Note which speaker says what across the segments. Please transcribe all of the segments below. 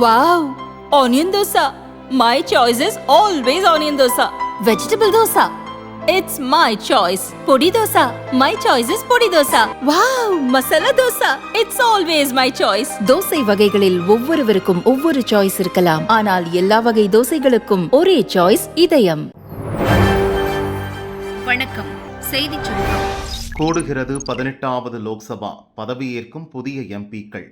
Speaker 1: Wow! Onion dosa. My choice is always onion dosa. Vegetable dosa. It's my choice. Podi dosa. My choice is podi dosa. Wow! Masala dosa. It's always my choice.
Speaker 2: Dosa வகைகளில் ஒவ்வொருவருக்கும் ஒவ்வொரு choice இருக்கலாம் ஆனால் எல்லா வகை தோசைகளுக்கும் ஒரே choice இதயம்
Speaker 3: வணக்கம் செய்திச் சுருக்கம்
Speaker 4: கூடுகிறது பதினெட்டாவது லோக்சபா பதவியேற்கும் புதிய எம்பிக்கள்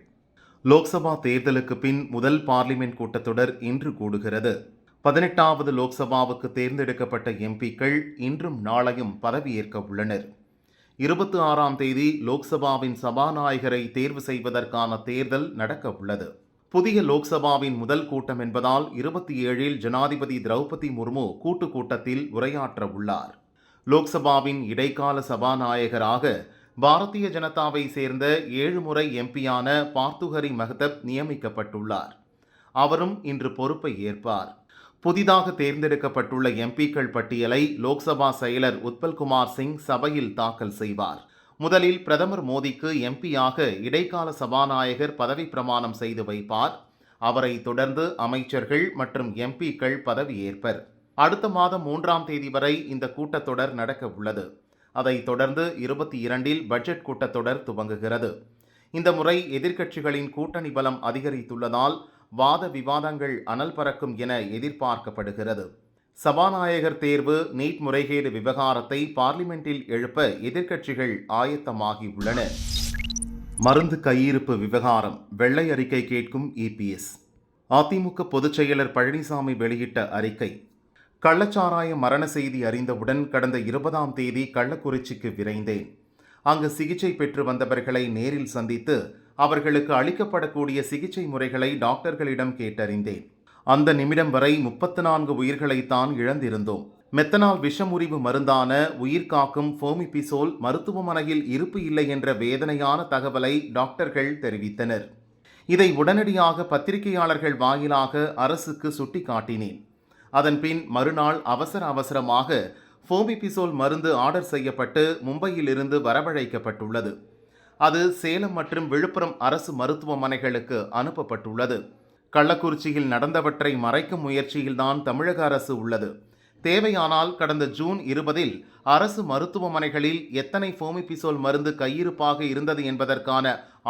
Speaker 4: லோக்சபா தேர்தலுக்கு பின் முதல் பார்லிமென்ட் கூட்டத்தொடர் இன்று கூடுகிறது. பதினெட்டாவது லோக்சபாவுக்கு தேர்ந்தெடுக்கப்பட்ட எம்பிக்கள் இன்றும் நாளையும் பதவியேற்க உள்ளனர். இருபத்தி ஆறாம் தேதி லோக்சபாவின் சபாநாயகரை தேர்வு செய்வதற்கான தேர்தல் நடக்க உள்ளது. புதிய லோக்சபாவின் முதல் கூட்டம் என்பதால் இருபத்தி ஏழில் ஜனாதிபதி திரௌபதி முர்மு கூட்டு கூட்டத்தில் உரையாற்ற உள்ளார். லோக்சபாவின் இடைக்கால சபாநாயகராக பாரதிய ஜனதாவை சேர்ந்த ஏழு முறை எம்பியான பார்த்துஹரி மஹதப் நியமிக்கப்பட்டுள்ளார். அவரும் இன்று பொறுப்பை ஏற்பார். புதிதாக தேர்ந்தெடுக்கப்பட்டுள்ள எம்பிக்கள் பட்டியலை லோக்சபா செயலர் உத்பல்குமார் சிங் சபையில் தாக்கல் செய்வார். முதலில் பிரதமர் மோடிக்கு எம்பியாக இடைக்கால சபாநாயகர் பதவி பிரமாணம் செய்து வைப்பார். அவரை தொடர்ந்து அமைச்சர்கள் மற்றும் எம்பிக்கள் பதவியேற்பர். அடுத்த மாதம் மூன்றாம் தேதி வரை இந்த கூட்டத்தொடர் நடக்க உள்ளது அதைத் தொடர்ந்து இருபத்தி இரண்டில் பட்ஜெட் கூட்டத்தொடர் துவங்குகிறது. இந்த முறை எதிர்க்கட்சிகளின் கூட்டணி பலம் அதிகரித்துள்ளதால் வாத விவாதங்கள் அனல் பறக்கும் என எதிர்பார்க்கப்படுகிறது. சபாநாயகர் தேர்வு நீட் முறைகேடு விவகாரத்தை பார்லிமெண்டில் எழுப்ப எதிர்க்கட்சிகள் ஆயத்தமாகியுள்ளன. மருந்து கையிருப்பு விவகாரம் வெள்ளை அறிக்கை கேட்கும் இபிஎஸ் அதிமுக பொதுச் செயலர் பழனிசாமி வெளியிட்ட அறிக்கை கள்ளச்சாராய மரண செய்தி அறிந்தவுடன் கடந்த இருபதாம் தேதி கள்ளக்குறிச்சிக்கு விரைந்தேன். அங்கு சிகிச்சை பெற்று வந்தவர்களை நேரில் சந்தித்து அவர்களுக்கு அளிக்கப்படக்கூடிய சிகிச்சை முறைகளை டாக்டர்களிடம் கேட்டறிந்தேன். அந்த நிமிடம் வரை முப்பத்து நான்கு உயிர்களைத்தான் இழந்திருந்தோம். மெத்தனால் விஷமுறிவு மருந்தான உயிர் காக்கும் ஃபோமிபிசோல் மருத்துவமனையில் இருப்பு இல்லை என்ற வேதனையான தகவலை டாக்டர்கள் தெரிவித்தனர். இதை உடனடியாக பத்திரிகையாளர்கள் வாயிலாக அரசுக்கு சுட்டிக்காட்டினேன். அதன்பின் மறுநாள் அவசர அவசரமாக ஃபோமிபிசோல் மருந்து ஆர்டர் செய்யப்பட்டு மும்பையிலிருந்து வரவழைக்கப்பட்டுள்ளது. அது சேலம் மற்றும் விழுப்புரம் அரசு மருத்துவமனைகளுக்கு அனுப்பப்பட்டுள்ளது. கள்ளக்குறிச்சியில் நடந்தவற்றை மறைக்கும் முயற்சியில்தான் தமிழக அரசு உள்ளது. தேவையானால் கடந்த ஜூன் இருபதில் அரசு மருத்துவமனைகளில் எத்தனை ஃபோமிபிசோல் மருந்து கையிருப்பாக இருந்தது என்பதற்கான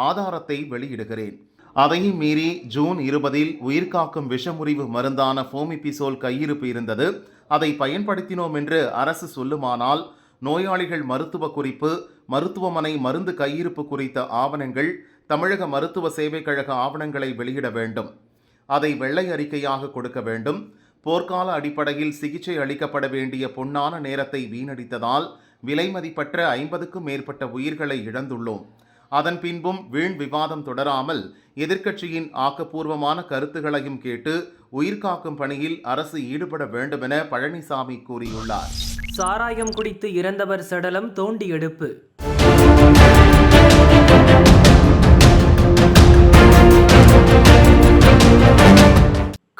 Speaker 4: ஆதாரத்தை வெளியிடுகிறேன். அதையும் மீறி ஜூன் இருபதில் உயிர்காக்கும் விஷமுறிவு மருந்தான ஃபோமிபிசோல் கையிருப்பு இருந்தது. அதை பயன்படுத்தினோம் என்று அரசு சொல்லுமானால் நோயாளிகள் மருத்துவ குறிப்பு மருத்துவமனை மருந்து கையிருப்பு குறித்த ஆவணங்கள் தமிழக மருத்துவ சேவை கழக ஆவணங்களை வெளியிட வேண்டும். அதை வெள்ளை அறிக்கையாக கொடுக்க வேண்டும். போர்க்கால அடிப்படையில் சிகிச்சை அளிக்கப்பட வேண்டிய பொன்னான நேரத்தை வீணடித்ததால் விலைமதிப்பற்ற ஐம்பதுக்கும் மேற்பட்ட உயிர்களை இழந்துள்ளோம். அதன் பின்பும் வீண் விவாதம் தொடராமல் எதிர்க்கட்சியின் ஆக்கப்பூர்வமான கருத்துகளையும் கேட்டு உயிர்காக்கும் பணியில் அரசு ஈடுபட வேண்டுமென பழனிசாமி கூறியுள்ளார்.
Speaker 5: சாராயம் குடித்து இறந்தவர் சடலம் தோண்டி எடுப்பு.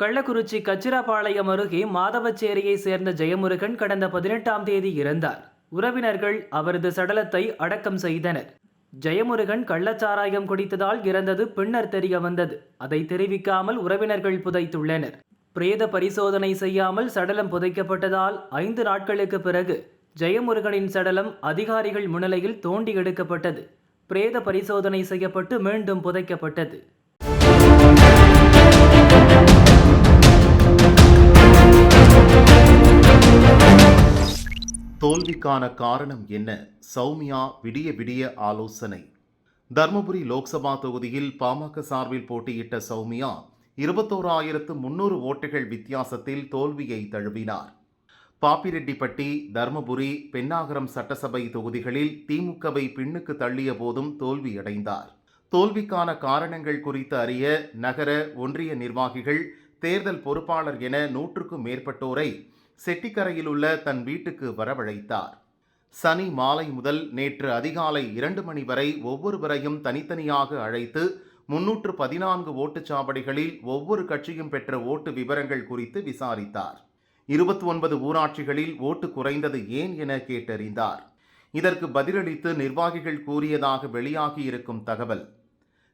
Speaker 5: கள்ளக்குறிச்சி கச்சிராபாளையம் அருகே மாதவச்சேரியை சேர்ந்த ஜெயமுருகன் கடந்த பதினெட்டாம் தேதி இறந்தார். உறவினர்கள் அவரது சடலத்தை அடக்கம் செய்தனர். ஜெயமுருகன் கள்ளச்சாராயம் குடித்ததால் இறந்தது பின்னர் தெரிய வந்தது. அதை தெரிவிக்காமல் உறவினர்கள் புதைத்துள்ளனர். பிரேத பரிசோதனை செய்யாமல் சடலம் புதைக்கப்பட்டதால் ஐந்து நாட்களுக்கு பிறகு ஜெயமுருகனின் சடலம் அதிகாரிகள் முன்னிலையில் தோண்டி எடுக்கப்பட்டது. பிரேத பரிசோதனை செய்யப்பட்டு மீண்டும் புதைக்கப்பட்டது.
Speaker 4: தோல்விக்கான காரணம் என்ன? சௌமியா விடிய விடிய ஆலோசனை. தர்மபுரி லோக்சபா தொகுதியில் பாமக சார்பில் போட்டியிட்ட சௌமியா இருபத்தோராயிரத்து முன்னூறு ஓட்டுகள் வித்தியாசத்தில் தோல்வியை தழுவினார். பாப்பிரெட்டிப்பட்டி தர்மபுரி பென்னாகரம் சட்டசபை தொகுதிகளில் திமுகவை பின்னுக்கு தள்ளிய போதும் தோல்வியடைந்தார். தோல்விக்கான காரணங்கள் குறித்து அறிய நகர ஒன்றிய நிர்வாகிகள் தேர்தல் பொறுப்பாளர் என நூற்றுக்கும் மேற்பட்டோரை செட்டிக்கரையில் உள்ள தன் வீட்டுக்கு வரவழைத்தார். சனி மாலை முதல் நேற்று அதிகாலை இரண்டு மணி வரை ஒவ்வொருவரையும் தனித்தனியாக அழைத்து முன்னூற்று பதினான்கு ஓட்டுச்சாவடிகளில் ஒவ்வொரு கட்சியும் பெற்ற ஓட்டு விவரங்கள் குறித்து விசாரித்தார். இருபத்தி ஒன்பது ஊராட்சிகளில் ஓட்டு குறைந்தது ஏன் என கேட்டறிந்தார். இதற்கு பதிலளித்து நிர்வாகிகள் கூறியதாக வெளியாகியிருக்கும் தகவல்.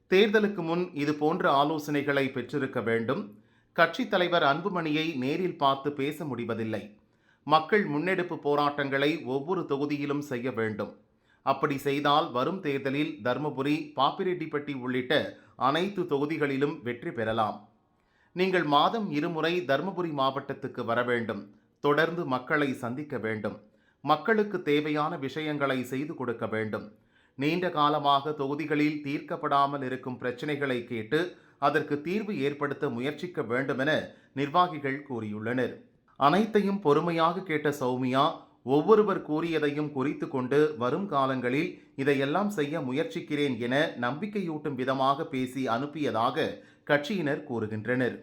Speaker 4: தேர்தலுக்கு முன் இது போன்ற ஆலோசனைகளை பெற்றிருக்க வேண்டும். கட்சித் தலைவர் அன்புமணியை நேரில் பார்த்து பேச முடிவதில்லை. மக்கள் முன்னெடுப்பு போராட்டங்களை ஒவ்வொரு தொகுதியிலும் செய்ய வேண்டும். அப்படி செய்தால் வரும் தேர்தலில் தருமபுரி பாப்பிரெட்டிப்பட்டி உள்ளிட்ட அனைத்து தொகுதிகளிலும் வெற்றி பெறலாம். நீங்கள் மாதம் இருமுறை தருமபுரி மாவட்டத்துக்கு வர வேண்டும். தொடர்ந்து மக்களை சந்திக்க வேண்டும். மக்களுக்கு தேவையான விஷயங்களை செய்து கொடுக்க வேண்டும். நீண்ட காலமாக தொகுதிகளில் தீர்க்கப்படாமல் இருக்கும் பிரச்சனைகளை கேட்டு அதற்கு தீர்வு ஏற்படுத்த முயற்சிக்க வேண்டுமென நிர்வாகிகள் கூறியுள்ளனர். அனைத்தையும் பொறுமையாக கேட்ட சௌமியா ஒவ்வொருவர் கூறியதையும் குறித்து கொண்டு வரும் காலங்களில் இதையெல்லாம் செய்ய முயற்சிக்கிறேன் என நம்பிக்கையூட்டும் விதமாக பேசி அனுப்பியதாக கட்சியினர் கூறுகின்றனர்.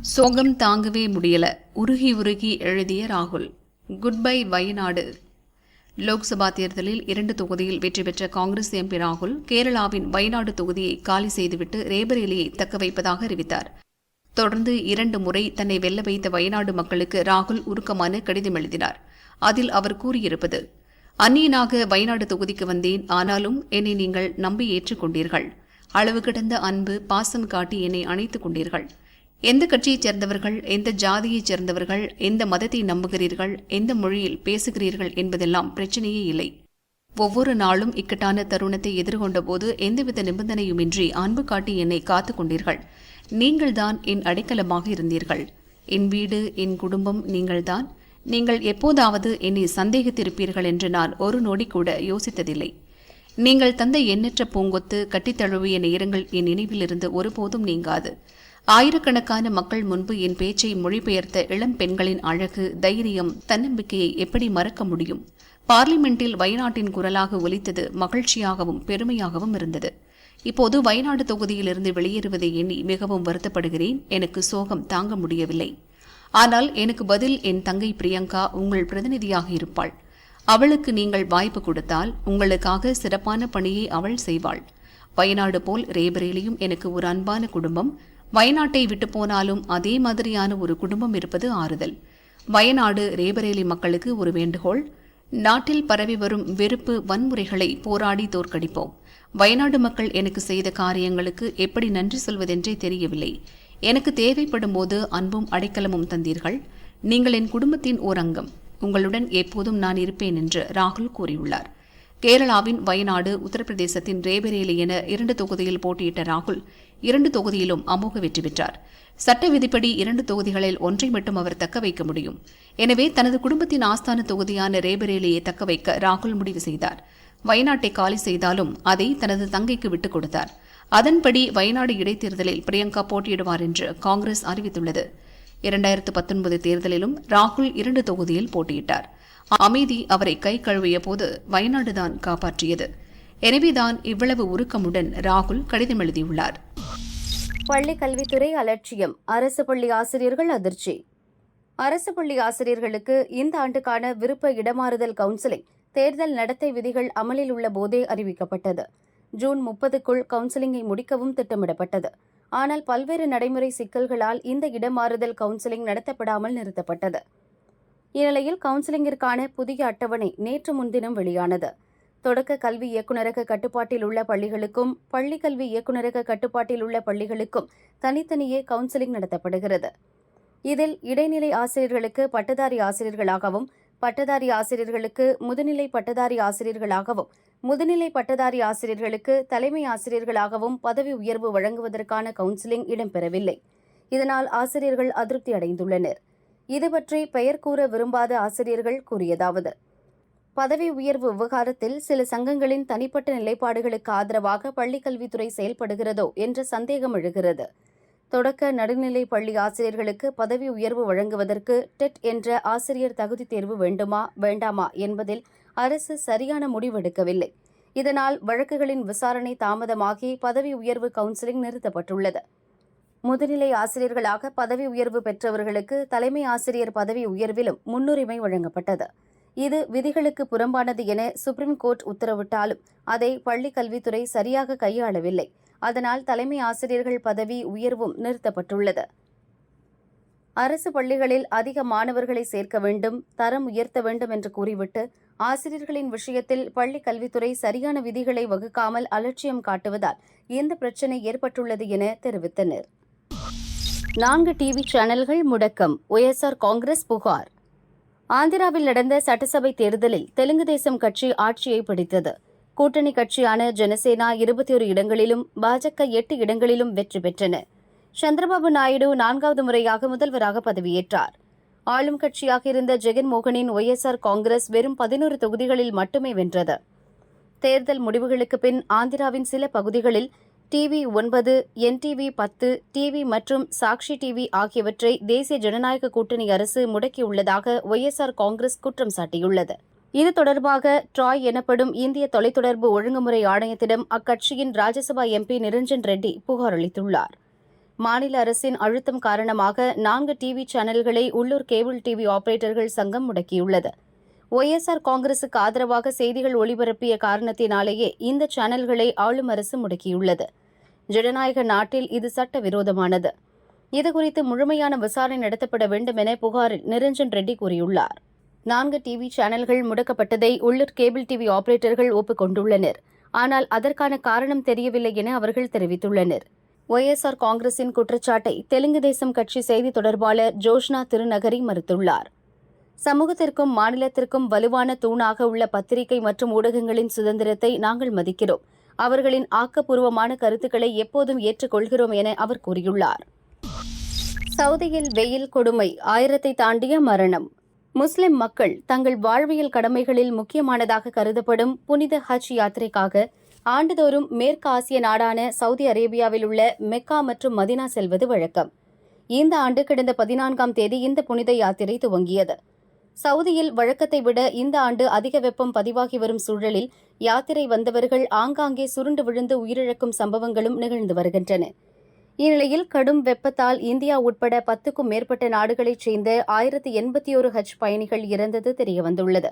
Speaker 3: சோகம் தாங்கவே முடியல உருகி உருகி எழுதிய ராகுல். Good bye Wayanad. லோக்சபா தேர்தலில் இரண்டு தொகுதியில் வெற்றி பெற்ற காங்கிரஸ் எம்பி ராகுல் கேரளாவின் வயநாடு தொகுதியை காலி செய்துவிட்டு ரேபரேலியை தக்க வைப்பதாக அறிவித்தார். தொடர்ந்து இரண்டு முறை தன்னை வெல்ல வைத்த வயநாடு மக்களுக்கு ராகுல் உருக்கமான கடிதம் எழுதினார். அதில் அவர் கூறியிருப்பது அந்நியனாக வயநாடு தொகுதிக்கு வந்தேன். ஆனாலும் என்னை நீங்கள் நம்பி ஏற்றுக்கொண்டீர்கள் அளவு கடந்த அன்பு பாசம் காட்டி என்னை அணைத்துக் கொண்டீர்கள். எந்த கட்சியைச் சேர்ந்தவர்கள் எந்த ஜாதியைச் சேர்ந்தவர்கள் எந்த மதத்தை நம்புகிறீர்கள் எந்த மொழியில் பேசுகிறீர்கள் என்பதெல்லாம் பிரச்சனையே இல்லை. ஒவ்வொரு நாளும் இக்கட்டான தருணத்தை எதிர்கொண்ட போது எந்தவித நிபந்தனையுமின்றி அன்பு காட்டி என்னை காத்து கொண்டீர்கள். நீங்கள்தான் என் அடைக்கலமாக இருந்தீர்கள். என் வீடு என் குடும்பம் நீங்கள்தான் நீங்கள் எப்போதாவது என்னை சந்தேகித்திருப்பீர்கள் என்று நான் ஒரு நொடி கூட யோசித்ததில்லை. நீங்கள் தந்த எண்ணற்ற பூங்கொத்து கட்டித் தழுவிய நேரங்கள் என் நினைவிலிருந்து ஒருபோதும் நீங்காது. ஆயிரக்கணக்கான மக்கள் முன்பு என் பேச்சை மொழிபெயர்த்த இளம் பெண்களின் அழகு தைரியம் தன்னம்பிக்கையை எப்படி மறக்க முடியும்? பார்லிமெண்டில் வயநாட்டின் குரலாக ஒலித்தது மகிழ்ச்சியாகவும் பெருமையாகவும் இருந்தது. இப்போது வயநாடு தொகுதியிலிருந்து வெளியேறுவதை எண்ணி மிகவும் வருத்தப்படுகிறேன். எனக்கு சோகம் தாங்க முடியவில்லை. ஆனால் எனக்கு பதில் என் தங்கை பிரியங்கா உங்கள் பிரதிநிதியாக இருப்பாள். அவளுக்கு நீங்கள் வாய்ப்பு கொடுத்தால் உங்களுக்காக சிறப்பான பணியை அவள் செய்வாள். வயநாடு போல் ரேபரேலியும் எனக்கு ஒரு அன்பான குடும்பம். வயநாட்டை விட்டு போனாலும் அதே மாதிரியான ஒரு குடும்பம் இருப்பது ஆறுதல். வயநாடு ரேபரேலி மக்களுக்கு ஒரு வேண்டுகோள். நாட்டில் பரவி வரும் வெறுப்பு வன்முறைகளை போராடி தோற்கடிப்போம். வயநாடு மக்கள் எனக்கு செய்த காரியங்களுக்கு எப்படி நன்றி சொல்வதென்றே தெரியவில்லை. எனக்கு தேவைப்படும் போது அன்பும் அடைக்கலமும் தந்தீர்கள். நீங்கள் என் குடும்பத்தின் ஓர் அங்கம். உங்களுடன் எப்போதும் நான் இருப்பேன் என்று ராகுல் கூறியுள்ளார். கேரளாவின் வயநாடு உத்தரப்பிரதேசத்தின் ரேபரேலி என இரண்டு தொகுதியில் போட்டியிட்ட ராகுல் இரண்டு தொகுதியிலும் அமோக வெற்றி பெற்றார். சட்ட விதிப்படி இரண்டு தொகுதிகளில் ஒன்றை மட்டும் அவர் தக்க வைக்க முடியும். எனவே தனது குடும்பத்தின் ஆஸ்தான தொகுதியான ரேபரேலியை தக்க வைக்க ராகுல் முடிவு செய்தார். வயநாட்டை காலி செய்தாலும் அதை தனது தங்கைக்கு விட்டுக் கொடுத்தார். அதன்படி வயநாடு இடைத்தேர்தலில் பிரியங்கா போட்டியிடுவார் என்று காங்கிரஸ் அறிவித்துள்ளது. இரண்டாயிரத்து பத்தொன்பது தேர்தலிலும் ராகுல் இரண்டு தொகுதியில் போட்டியிட்டார். அமைதி அவரை கை கழுவிய போது வயநாடுதான் காப்பாற்றியது. எனவேதான் இவ்வளவு உருக்கமுடன் ராகுல் கடிதம் எழுதியுள்ளார்.
Speaker 6: பள்ளி கல்வித்துறை அலட்சியம். அரசு பள்ளி ஆசிரியர்கள் அதிர்ச்சி. அரசு பள்ளி ஆசிரியர்களுக்கு இந்த ஆண்டுக்கான விருப்ப இடமாறுதல் கவுன்சிலிங் தேர்தல் நடத்தை விதிகள் அமலில் உள்ள போதே அறிவிக்கப்பட்டது. ஜூன் முப்பதுக்குள் கவுன்சிலிங்கை முடிக்கவும் திட்டமிடப்பட்டது. ஆனால் பல்வேறு நடைமுறை சிக்கல்களால் இந்த இடமாறுதல் கவுன்சிலிங் நடத்தப்படாமல் நிறுத்தப்பட்டது. இந்நிலையில் கவுன்சிலிங்கிற்கான புதிய அட்டவணை நேற்று முன்தினம் வெளியானது. தொடக்க கல்வி இயக்குநரக கட்டுப்பாட்டில் உள்ள பள்ளிகளுக்கும் பள்ளி கல்வி இயக்குநரக கட்டுப்பாட்டில் உள்ள பள்ளிகளுக்கும் தனித்தனியே கவுன்சிலிங் நடத்தப்படுகிறது. இதில் இடைநிலை ஆசிரியர்களுக்கு பட்டதாரி ஆசிரியர்களாகவும் பட்டதாரி ஆசிரியர்களுக்கு முதுநிலை பட்டதாரி ஆசிரியர்களாகவும் முதுநிலை பட்டதாரி ஆசிரியர்களுக்கு தலைமை ஆசிரியர்களாகவும் பதவி உயர்வு வழங்குவதற்கான கவுன்சிலிங் இடம்பெறவில்லை. இதனால் ஆசிரியர்கள் அதிருப்தி அடைந்துள்ளனர். இது பற்றி பெயர் கூற விரும்பாத ஆசிரியர்கள் கூறியதாவது பதவி உயர்வு விவகாரத்தில் சில சங்கங்களின் தனிப்பட்ட நிலைப்பாடுகளுக்கு ஆதரவாக பள்ளிக்கல்வித்துறை செயல்படுகிறதோ என்ற சந்தேகம் எழுகிறது. தொடக்க நடுநிலை பள்ளி ஆசிரியர்களுக்கு பதவி உயர்வு வழங்குவதற்கு டெட் என்ற ஆசிரியர் தகுதி தேர்வு வேண்டுமா வேண்டாமா என்பதில் அரசு சரியான முடிவெடுக்கவில்லை. இதனால் வழக்குகளின் விசாரணை தாமதமாகி பதவி உயர்வு கவுன்சிலிங் நிறுத்தப்பட்டுள்ளது. முதுநிலை ஆசிரியர்களாக பதவி உயர்வு பெற்றவர்களுக்கு தலைமை ஆசிரியர் பதவி உயர்விலும் முன்னுரிமை வழங்கப்பட்டது. இது விதிகளுக்கு புறம்பானது என சுப்ரீம் கோர்ட் உத்தரவிட்டாலும் அதை பள்ளி கல்வித்துறை சரியாக கையாளவில்லை. அதனால் தலைமை ஆசிரியர்கள் பதவி உயர்வும் நிறுத்தப்பட்டுள்ளது. அரசு பள்ளிகளில் அதிக மாணவர்களை சேர்க்க வேண்டும் தரம் உயர்த்த வேண்டும் என்று கூறிவிட்டு ஆசிரியர்களின் விஷயத்தில் பள்ளி கல்வித்துறை சரியான விதிகளை வகுக்காமல் அலட்சியம் காட்டுவதால் இந்த பிரச்சினை ஏற்பட்டுள்ளது என தெரிவித்தனர். நான்கு டிவி சேனல்கள் முடக்கம் ஒய்எஸ்ஆர் காங்கிரஸ் புகார். ஆந்திராவில் நடந்த சட்டசபை தேர்தலில் தெலுங்கு தேசம் கட்சி ஆட்சியை பிடித்தது. கூட்டணி கட்சியான ஜனசேனா இருபத்தி ஒரு இடங்களிலும் பாஜக எட்டு இடங்களிலும் வெற்றி பெற்றன. சந்திரபாபு நாயுடு நான்காவது முறையாக முதல்வராக பதவியேற்றார். ஆளும் கட்சியாக இருந்த ஜெகன்மோகனின் ஒய்எஸ்ஆர் காங்கிரஸ் வெறும் பதினோரு தொகுதிகளில் மட்டுமே வென்றது. தேர்தல் முடிவுகளுக்கு பின் ஆந்திராவின் சில பகுதிகளில் டிவி ஒன்பது என்டிவி பத்து டிவி மற்றும் சாக்ஷி டிவி ஆகியவற்றை தேசிய ஜனநாயக கூட்டணி அரசு முடக்கியுள்ளதாக ஒய்எஸ்ஆர் காங்கிரஸ் குற்றம் சாட்டியுள்ளது. இது தொடர்பாக ட்ராய் எனப்படும் இந்திய தொலைத்தொடர்பு ஒழுங்குமுறை ஆணையத்திடம் அக்கட்சியின் ராஜ்யசபா எம்பி நிரஞ்சன் ரெட்டி புகார் அளித்துள்ளார். மாநில அரசின் அழுத்தம் காரணமாக நான்கு டிவி சேனல்களை உள்ளூர் கேபிள் டிவி ஆபரேட்டர்கள் சங்கம் முடக்கியுள்ளது. ஒய்எஸ்ஆர் காங்கிரசுக்கு ஆதரவாக செய்திகள் ஒளிபரப்பிய காரணத்தினாலேயே இந்த சேனல்களை ஆளும் அரசு முடக்கியுள்ளது. ஜனநாயக நாட்டில் இது சட்டவிரோதமானது. இதுகுறித்து முழுமையான விசாரணை நடத்தப்பட வேண்டும் என புகாரில் நிரஞ்சன் ரெட்டி கூறியுள்ளார். நான்கு டிவி சேனல்கள் முடக்கப்பட்டதை உள்ளூர் கேபிள் டிவி ஆபரேட்டர்கள் ஒப்புக்கொண்டுள்ளனர். ஆனால் அதற்கான காரணம் தெரியவில்லை என அவர்கள் தெரிவித்துள்ளனர். ஒய்எஸ்ஆர் காங்கிரசின் குற்றச்சாட்டை தெலுங்கு தேசம் கட்சி செய்தி தொடர்பாளர் ஜோஷ்னா திருநகரி மறுத்துள்ளார். சமூகத்திற்கும் மாநிலத்திற்கும் வலுவான தூணாக உள்ள பத்திரிகை மற்றும் ஊடகங்களின் சுதந்திரத்தை நாங்கள் மதிக்கிறோம். அவர்களின் ஆக்கப்பூர்வமான கருத்துக்களை எப்போதும் ஏற்றுக்கொள்கிறோம் என அவர் கூறியுள்ளார். சவுதியில் வெயில் கொடுமை ஆயிரத்தை தாண்டிய மரணம். முஸ்லிம் மக்கள் தங்கள் வாழ்வியல் கடமைகளில் முக்கியமானதாக கருதப்படும் புனித ஹஜ் யாத்திரைக்காக ஆண்டுதோறும் மேற்கு ஆசிய நாடான சவுதி அரேபியாவில் உள்ள மெக்கா மற்றும் மதினா செல்வது வழக்கம். இந்த ஆண்டு கடந்த பதினான்காம் தேதி இந்த புனித யாத்திரை துவங்கியது. சவுதியில் வழக்கத்தை விட இந்த ஆண்டு அதிக வெப்பம் பதிவாகி வரும் சூழலில் யாத்திரை வந்தவர்கள் ஆங்காங்கே சுருண்டு விழுந்து உயிரிழக்கும் சம்பவங்களும் நிகழ்ந்து வருகின்றன. இந்நிலையில் கடும் வெப்பத்தால் இந்தியா உட்பட பத்துக்கும் மேற்பட்ட நாடுகளைச் சேர்ந்த ஆயிரத்தி எண்பத்தி ஒரு ஹஜ் பயணிகள் இறந்தது தெரியவந்துள்ளது.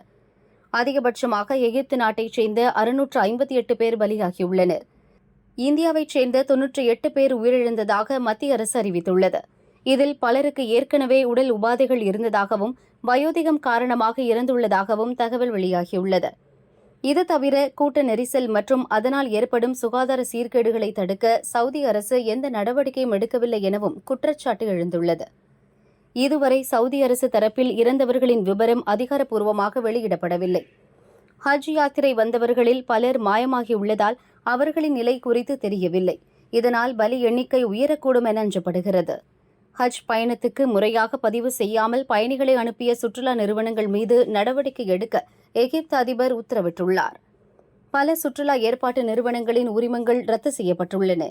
Speaker 6: அதிகபட்சமாக எகிப்து நாட்டைச் சேர்ந்த அறுநூற்று ஐம்பத்தி எட்டு பேர் பலியாகியுள்ளனர். இந்தியாவைச் சேர்ந்த தொன்னூற்றி எட்டு பேர் உயிரிழந்ததாக மத்திய அரசு அறிவித்துள்ளது. இதில் பலருக்கு ஏற்கனவே உடல் உபாதைகள் இருந்ததாகவும் வயோதிகம் காரணமாக இறந்துள்ளதாகவும் தகவல் வெளியாகியுள்ளது. இது தவிர கூட்ட நெரிசல் மற்றும் அதனால் ஏற்படும் சுகாதார சீர்கேடுகளை தடுக்க சவுதி அரசு எந்த நடவடிக்கையும் எடுக்கவில்லை எனவும் குற்றச்சாட்டு எழுந்துள்ளது. இதுவரை சவுதி அரசு தரப்பில் இறந்தவர்களின் விவரம் அதிகாரப்பூர்வமாக வெளியிடப்படவில்லை. ஹஜ் யாத்திரை வந்தவர்களில் பலர் மாயமாகியுள்ளதால் அவர்களின் நிலை குறித்து தெரியவில்லை. இதனால் பலி எண்ணிக்கை உயரக்கூடும் என அஞ்சப்படுகிறது. ஹஜ் பயணத்துக்கு முறையாக பதிவு செய்யாமல் பயணிகளை அனுப்பிய சுற்றுலா நிறுவனங்கள் மீது நடவடிக்கை எடுக்க எகிப்து அதிபர் உத்தரவிட்டுள்ளார். பல சுற்றுலா ஏற்பாட்டு நிறுவனங்களின் உரிமங்கள் ரத்து செய்யப்பட்டுள்ளன.